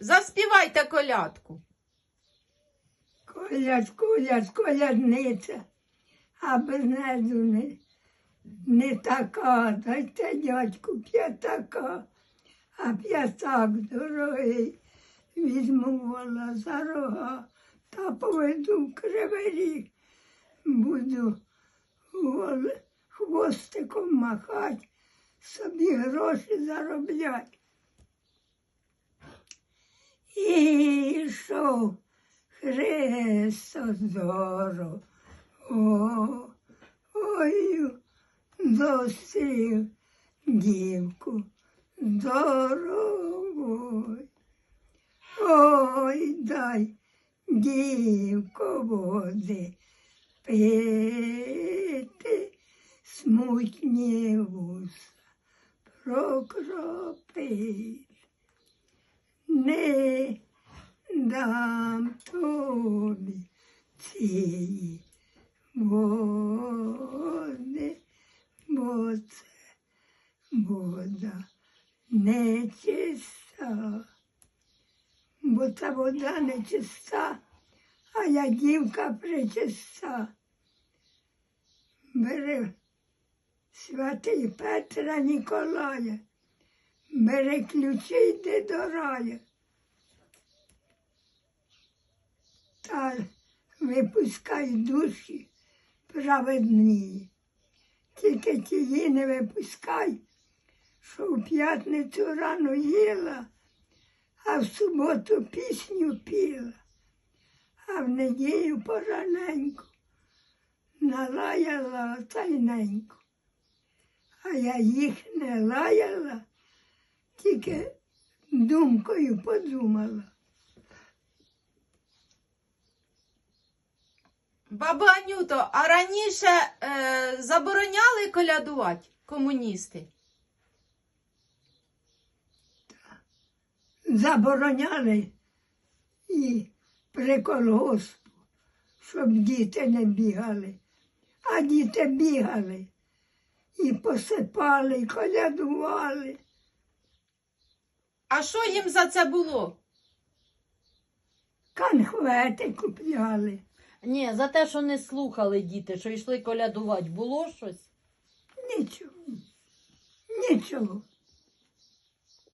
Заспівайте колядку. Коляд, коляд, колядниця, а без неду не, не така, дайте дядьку п'ятака, а п'ятак дорогий, візьму вола за рога та поведу в кривий ріг. Буду хвостиком махать, собі гроші зароблять. І йшов Христос дорого, о, ой, зустрів дівку дорогою. Ой, дай, дівко, води пити, смутні вуса прокропить. Не дам тобі цієї води, бо це вода нечиста, бо ця вода нечиста, а я дівка причиста. Бери святий Петра Ніколая, бери ключі йди до рая. Та випускай душі праведні. Тільки тії не випускай, що в п'ятницю рано їла, а в суботу пісню піла, а в неділю пораненьку налаяла тайненько. А я їх не лаяла, тільки думкою подумала. Баба Анюто, а раніше е, забороняли колядувати комуністи? забороняли і при колгоспу, щоб діти не бігали. А діти бігали і посипали, і колядували. А що їм за це було? Конхвети купляли. Ні, за те, що не слухали діти, що йшли колядувати, було щось? Нічого. Нічого.